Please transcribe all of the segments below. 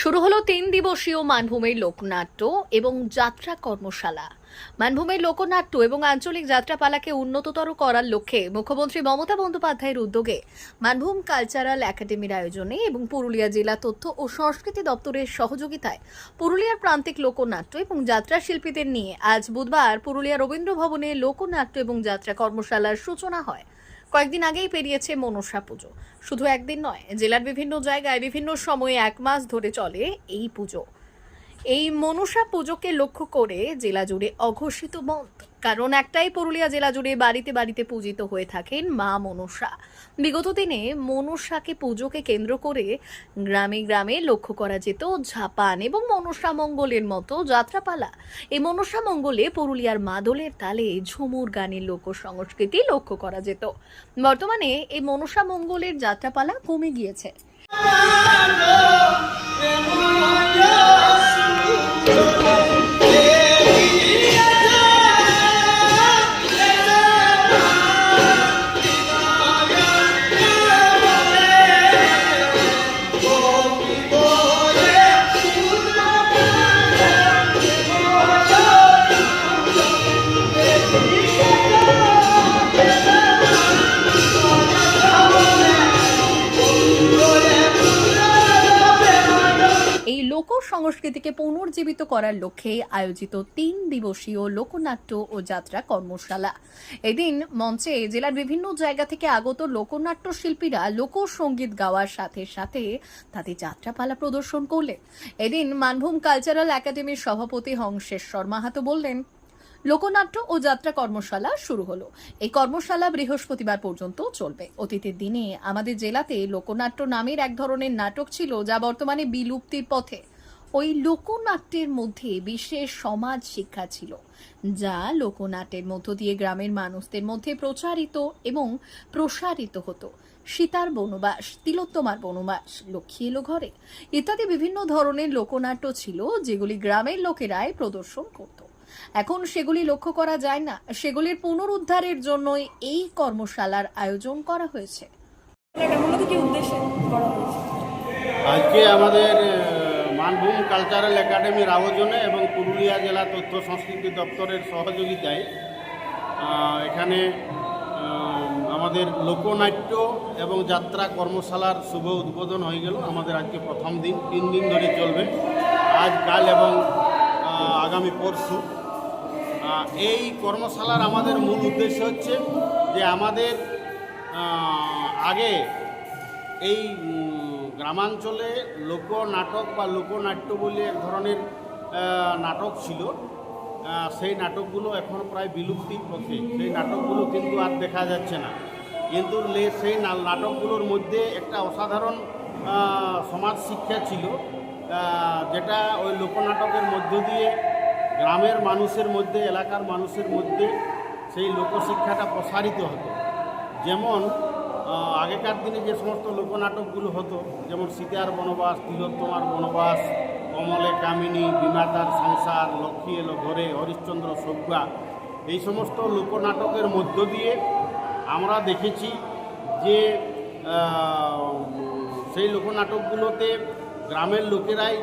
শুরু হলো তিন দিবসীয় মানভূমের লোকনাট্য এবং যাত্রা কর্মশালা। মানভূমের লোকনাট্য এবং আঞ্চলিক যাত্রাপালাকে উন্নততর করার লক্ষ্যে মুখ্যমন্ত্রী মমতা বন্দ্যোপাধ্যায়ের উদ্যোগে মানভূম কালচারাল একাডেমির আয়োজনে এবং পুরুলিয়া জেলা তথ্য ও সংস্কৃতি দপ্তরের সহযোগিতায় পুরুলিয়ার প্রান্তিক লোকনাট্য এবং যাত্রা শিল্পীদের নিয়ে আজ বুধবার পুরুলিয়া রবীন্দ্র ভবনে লোকনাট্য এবং যাত্রা কর্মশালার সূচনা হয়। কয়েকদিন আগেই পেরিয়েছে মনসা পুজো। শুধু একদিন নয়, জেলার বিভিন্ন জায়গায় বিভিন্ন সময়ে এক মাস ধরে চলে এই পুজো। এই মনসা পুজোকে লক্ষ্য করে জেলা জুড়ে অঘোষিত মত কারণ একটাই পুরুলিয়া জেলা জুড়ে বাড়িতে বাড়িতে পূজিত হয়ে থাকেন মা মনসা। বিগত দিনে মনসাকে পুজোকে কেন্দ্র করে গ্রামে গ্রামে লক্ষ্য করা যেত ঝাপান এবং মনসা মঙ্গলের মতো যাত্রাপালা। এই মনসা মঙ্গলে পুরুলিয়ার মাদলের তালে ঝুমুর গানের লোক সংস্কৃতি লক্ষ্য করা যেত। বর্তমানে এই মনসা মঙ্গলের যাত্রাপালা কমে গিয়েছে। লোক সংস্কৃতিকে পুনর্জীবিত করার লক্ষ্যে আয়োজিত তিন দিবসীয় লোকনাট্য ও যাত্রা কর্মশালা। এদিন মঞ্চে জেলার বিভিন্ন জায়গা থেকে আগত লোকনাট্য শিল্পীরা লোকসঙ্গীত গাওয়ার সাথে সাথে তাদের যাত্রাপালা প্রদর্শন করলেন। এদিন মানভূম কালচারাল একাডেমির সভাপতি হংসেশ্বর মাহাতো বললেন, লোকনাট্য ও যাত্রা কর্মশালা শুরু হলো। এই কর্মশালা বৃহস্পতিবার পর্যন্ত চলবে। অতীতের দিনে আমাদের জেলাতে লোকনাট্য নামের এক ধরনের নাটক ছিল যা বর্তমানে বিলুপ্তির পথে। ওই লোকনাট্যের মধ্যে বিশেষ সমাজ শিক্ষা ছিল যা লোকনাট্যের মধ্য দিয়ে গ্রামের মানুষদের মধ্যে প্রচারিত এবং প্রসারিত হতো। সীতার বনবাস তিলোত্তমার বনবাস লক্ষ্মী এলো ঘরে। ইত্যাদি বিভিন্ন ধরনের লোকনাট্য ছিল যেগুলি গ্রামের লোকেরাই প্রদর্শন করত। এখন সেগুলি লক্ষ্য করা যায় না। সেগুলির পুনরুদ্ধারের জন্যই এই কর্মশালার আয়োজন করা হয়েছে। আজকে আমাদের মানভূম কালচারাল একাডেমির আয়োজনে এবং পুরুলিয়া জেলা তথ্য সংস্কৃতি দপ্তরের সহযোগিতায় এখানে আমাদের লোকনাট্য এবং যাত্রা কর্মশালার শুভ উদ্বোধন হয়ে গেল। আমাদের আজকে প্রথম দিন, তিন দিন ধরে চলবে। আজ, কাল এবং আগামী পরশু। এই কর্মশালার আমাদের মূল উদ্দেশ্য হচ্ছে যে আমাদের আগে এই গ্রামাঞ্চলে লোকনাটক বা লোকনাট্য বলে এক ধরনের নাটক ছিল। সেই নাটকগুলো এখন প্রায় বিলুপ্তির পথে। সেই নাটকগুলো কিন্তু আর দেখা যাচ্ছে না। কিন্তু সেই নাটকগুলোর মধ্যে একটা অসাধারণ সমাজ শিক্ষা ছিল যেটা ওই লোকনাটকের মধ্য দিয়ে গ্রামের মানুষের মধ্যে, এলাকার মানুষের মধ্যে সেই লোকশিক্ষাটা প্রসারিত হতো। যেমন আগেকার দিনে যে সমস্ত লোকনাটকগুলো হতো, যেমন সীতার বনবাস, তিলোত্তমার বনবাস, কমলে কামিনী, বিমাতার সংসার, লক্ষ্মী এলো ঘরে, হরিশ্চন্দ্র সজ্ঞা এই সমস্ত লোকনাটকের মধ্য দিয়ে আমরা দেখেছি যে সেই লোকনাটকগুলোতে গ্রামের লোকেরাই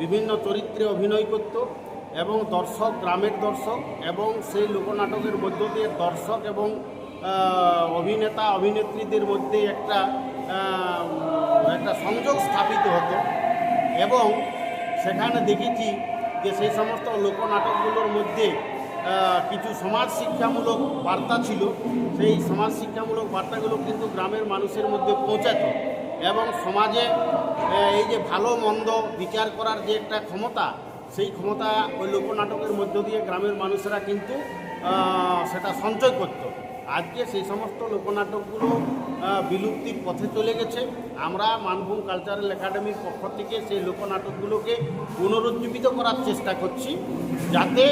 বিভিন্ন চরিত্রে অভিনয় করত এবং দর্শক, গ্রামের দর্শক এবং সেই লোকনাটকের মধ্য দিয়ে দর্শক এবং অভিনেতা, অভিনেত্রীদের মধ্যে একটা একটা সংযোগ স্থাপিত হতো। এবং সেখানে দেখেছি যে সেই সমস্ত লোকনাটকগুলোর মধ্যে কিছু সমাজ শিক্ষামূলক বার্তা ছিল। সেই সমাজ শিক্ষামূলক বার্তাগুলো কিন্তু গ্রামের মানুষের মধ্যে পৌঁছাতো। এবং সমাজে এই যে ভালো, মন্দ বিচার করার যে একটা ক্ষমতা, সেই ক্ষমতা ওই লোকনাটকের মধ্য দিয়ে গ্রামের মানুষেরা কিন্তু সেটা সঞ্চয় করত। আজকে সেই সমস্ত লোকনাটকগুলো বিলুপ্তির পথে চলে গেছে। আমরা মানভূম কালচারাল একাডেমির পক্ষ থেকে সেই লোকনাটকগুলোকে পুনরুজ্জীবিত করার চেষ্টা করছি, যাতে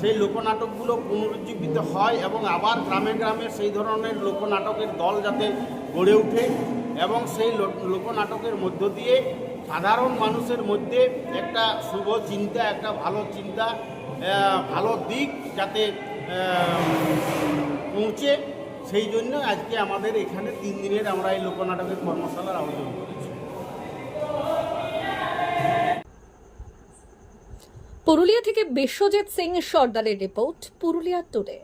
সেই লোকনাটকগুলো পুনরুজ্জীবিত হয় এবং আবার গ্রামে গ্রামে সেই ধরনের লোকনাটকের দল যাতে গড়ে ওঠে এবং সেই লোকনাটকের মধ্য দিয়ে সাধারণ মানুষের মধ্যে একটা শুভ চিন্তা, একটা ভালো চিন্তা ভালো দিক যাতে পৌঁছে সেই জন্য আজকে আমাদের এখানে তিন দিনের আমরা এই লোকনাটকের কর্মশালার আয়োজন করেছি। পুরুলিয়া থেকে বিশ্বজিৎ সিং সর্দারের রিপোর্ট, পুরুলিয়া টুডে